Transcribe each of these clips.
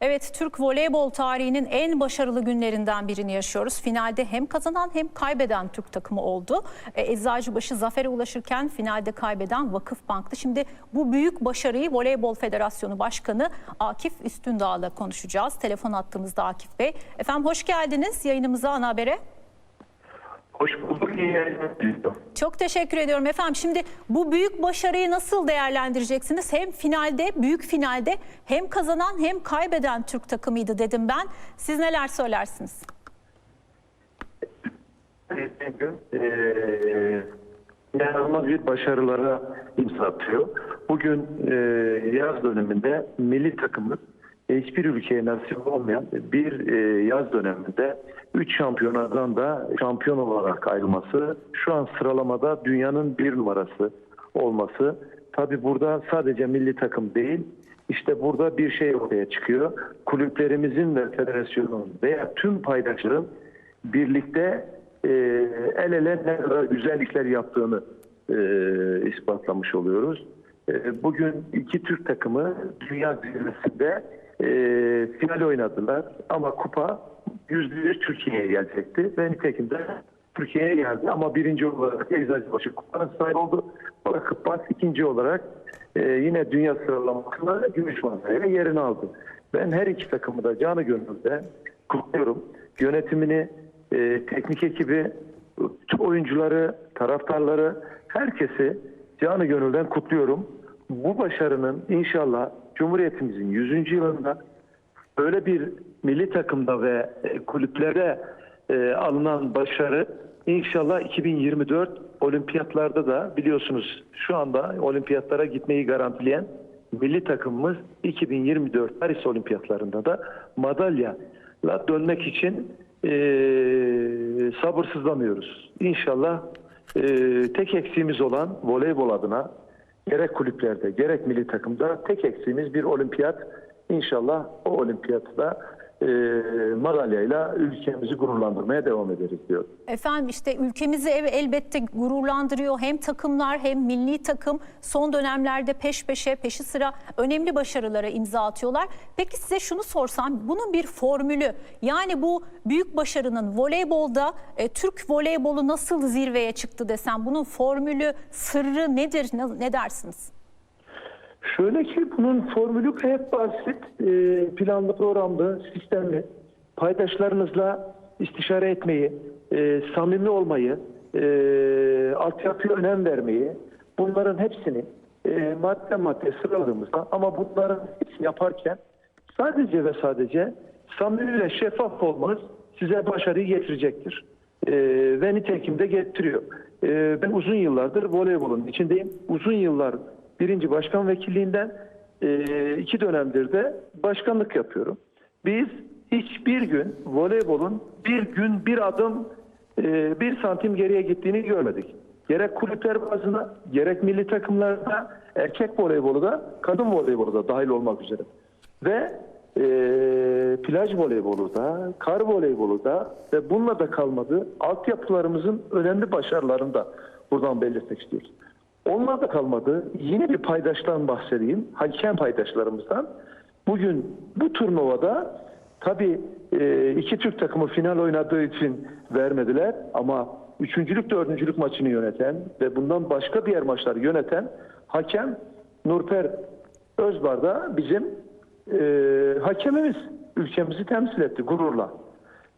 Evet, Türk voleybol tarihinin en başarılı günlerinden birini yaşıyoruz. Finalde hem kazanan hem kaybeden Türk takımı oldu. E, Eczacıbaşı zafere ulaşırken finalde kaybeden Vakıfbank'tı. Şimdi bu büyük başarıyı Voleybol Federasyonu Başkanı Akif Üstündağ'la konuşacağız. Telefon attığımızda Akif Bey. Efendim hoş geldiniz yayınımıza, ana habere. Hoş bulduk. İyi yayınlar diliyorum. Çok teşekkür ediyorum efendim. Şimdi bu büyük başarıyı nasıl değerlendireceksiniz? Hem finalde, büyük finalde hem kazanan hem kaybeden Türk takımıydı dedim ben. Siz neler söylersiniz? Eee inanılmaz bir başarılara imza atıyor. Bugün eee, yaz döneminde milli takımın hiçbir ülkeye nasip olmayan bir eee, yaz döneminde 3 şampiyonadan da şampiyon olarak ayrılması, şu an sıralamada dünyanın bir numarası olması. Tabi burada sadece milli takım değil, işte burada bir şey ortaya çıkıyor. Kulüplerimizin ve federasyonun veya tüm paydaşların birlikte e, el ele ne kadar güzellikler yaptığını e, ispatlamış oluyoruz. E, bugün iki Türk takımı dünya zirvesinde e, final oynadılar ama kupa yüzde yüz Türkiye'ye gelecekti ve nitekim de Türkiye'ye geldi ama birinci olarak Eczacıbaşı kupanın sahibi oldu. Vakıfbank ikinci olarak e, yine dünya sıralamasında gümüş madalyayla yerini aldı. Ben her iki takımı da canı gönülden kutluyorum. Yönetimini, e, teknik ekibi, oyuncuları, taraftarları, herkesi canı gönülden kutluyorum. Bu başarının inşallah Cumhuriyetimizin 100. yılında böyle bir milli takımda ve e, kulüplerde e, alınan başarı inşallah 2024 olimpiyatlarda da biliyorsunuz şu anda olimpiyatlara gitmeyi garantileyen milli takımımız 2024 Paris olimpiyatlarında da madalyayla dönmek için e, sabırsızlanıyoruz. İnşallah e, tek eksiğimiz olan voleybol adına gerek kulüplerde gerek milli takımda tek eksiğimiz bir olimpiyat. İnşallah o olimpiyatda e, madalyayla ülkemizi gururlandırmaya devam ederiz diyor. Efendim işte ülkemizi elbette gururlandırıyor. Hem takımlar hem milli takım son dönemlerde peş peşe peşi sıra önemli başarılara imza atıyorlar. Peki size şunu sorsam bunun bir formülü yani bu büyük başarının voleybolda e, Türk voleybolu nasıl zirveye çıktı desem bunun formülü sırrı nedir ne, ne dersiniz? Şöyle ki bunun formülü hep basit, e, planlı, programlı, sistemli. Paydaşlarınızla istişare etmeyi, e, samimi olmayı, e, altyapıya önem vermeyi, bunların hepsini e, madde madde sıraladığımızda ama bunların hepsini yaparken sadece ve sadece samimi ve şeffaf olmanız size başarıyı getirecektir. E, ve nitekim de getiriyor. E, ben uzun yıllardır voleybolun içindeyim. Uzun yıllar birinci başkan vekilliğinden e, iki dönemdir de başkanlık yapıyorum. Biz hiçbir gün voleybolun bir gün bir adım e, bir santim geriye gittiğini görmedik. Gerek kulüpler bazında gerek milli takımlarda erkek voleybolu da kadın voleybolu da dahil olmak üzere. Ve e, plaj voleybolu da, kar voleybolu da ve bununla da kalmadı altyapılarımızın önemli başarılarını da buradan belirtmek istiyoruz. Onlar da kalmadı. Yine bir paydaştan bahsedeyim. Hakem paydaşlarımızdan. Bugün bu turnuvada tabii e, iki Türk takımı final oynadığı için vermediler ama üçüncülük dördüncülük maçını yöneten ve bundan başka diğer maçları yöneten hakem Nurper Özbar da bizim e, hakemimiz. Ülkemizi temsil etti gururla.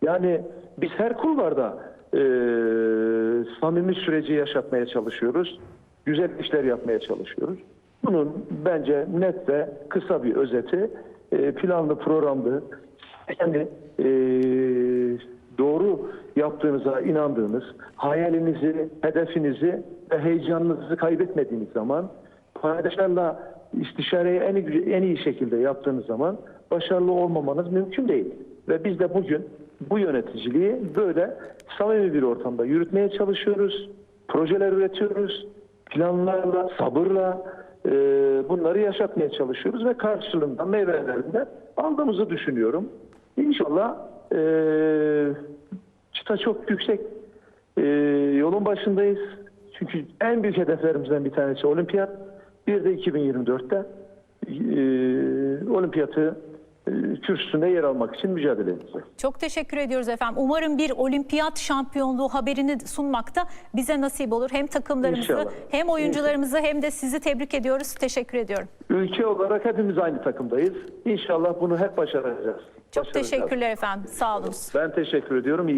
Yani biz her kulvarda e, samimi süreci yaşatmaya çalışıyoruz. Güzel işler yapmaya çalışıyoruz. Bunun bence net ve kısa bir özeti e, planlı programlı yani e, doğru yaptığınıza inandığınız, hayalinizi, hedefinizi ve heyecanınızı kaybetmediğiniz zaman paydaşlarla istişareyi en iyi, en iyi şekilde yaptığınız zaman başarılı olmamanız mümkün değil. Ve biz de bugün bu yöneticiliği böyle samimi bir ortamda yürütmeye çalışıyoruz. Projeler üretiyoruz. Planlarla, sabırla e, bunları yaşatmaya çalışıyoruz ve karşılığında meyvelerinden aldığımızı düşünüyorum. İnşallah e, çıta çok yüksek. E, yolun başındayız. Çünkü en büyük hedeflerimizden bir tanesi olimpiyat. Bir de 2024'te e, olimpiyatı kürsüsünde yer almak için mücadele edeceğiz. Çok teşekkür ediyoruz efendim. Umarım bir olimpiyat şampiyonluğu haberini sunmakta bize nasip olur. Hem takımlarımızı İnşallah. hem oyuncularımızı hem de sizi tebrik ediyoruz. Teşekkür ediyorum. Ülke olarak hepimiz aynı takımdayız. İnşallah bunu hep başaracağız. Çok Başaracağız. teşekkürler efendim. Sağ olun. Ben teşekkür ediyorum. İyi